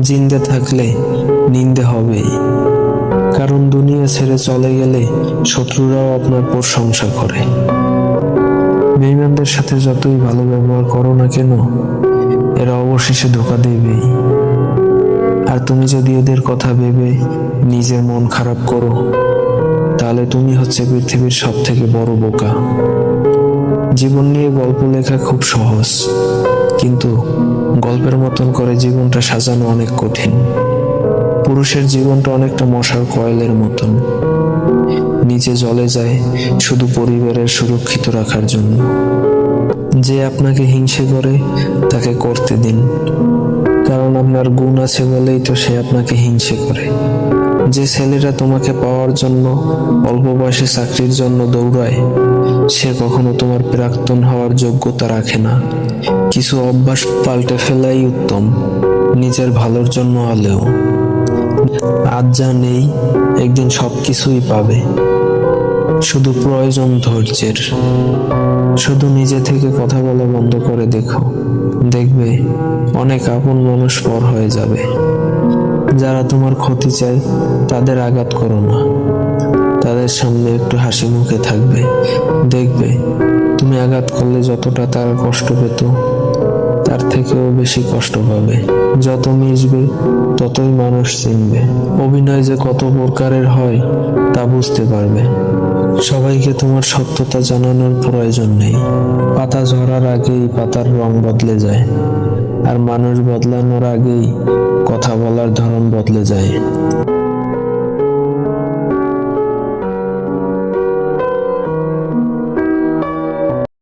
জিন্দে থাকলে নিন্দে হবেই। কারণ দুনিয়া ছেড়ে চলে গেলে শত্রুরাও আপনার প্রশংসা করে। বেইমানদের সাথে যতই ভালো ব্যবহার করো না কেন, এরা অবশেষে ধোকা দেবেই। আর তুমি যদি এদের কথা ভেবে নিজের মন খারাপ করো, তাহলে তুমি হচ্ছে পৃথিবীর সব থেকে বড় বোকা। জীবন নিয়ে গল্প লেখা খুব সহজ, কিন্তু মতন করে জীবনটা সাজানো অনেক কঠিন। পুরুষের জীবনটা অনেকটা মশার কয়েলের মতন। নিচে জলে যায়, শুধু পরিবারের সুরক্ষিত রাখার জন্য। যে আপনাকে হিংসে করে, তাকে করতে দিন। কারণ আপনার গুণ আছে বলেই তো সে আপনাকে হিংসে করে। যে ছেলেরা তোমাকে পাওয়ার জন্য, অল্প বয়সে চাকরির জন্য দৌড়ায়, সে কখনো তোমার প্রাক্তন হওয়ার যোগ্যতা রাখে না। কিছু অভ্যাস পাল্টে ফেলাই উত্তম, নিজের ভালোর জন্য হলেও। আজ যা নেই, একদিন সব কিছুই পাবে। শুধু প্রয়োজন ধৈর্যের। শুধু নিজে থেকে কথা বলা বন্ধ করে দেখো। দেখবে, অনেক আপন মানুষ পর হয়ে যাবে। যারা তোমার ক্ষতি চায়, তাদের আঘাত করো না। তাদের সামনে একটু হাসি মুখে থাকবে। দেখবে, তুমি আঘাত করলে যতটা তার কষ্ট পেত, তার থেকেও বেশি কষ্ট পাবে। যত মিশবে, ততই মানুষ চিনবে। অভিনয় যে কত প্রকারের হয়, তা বুঝতে পারবে। সবাইকে তোমার সত্যতা জানানোর প্রয়োজন নেই। পাতা ঝরার আগেই পাতার রং বদলে যায়, আর মানুষ বদলানোর আগেই কথা বলার ধরন বদলে যায়।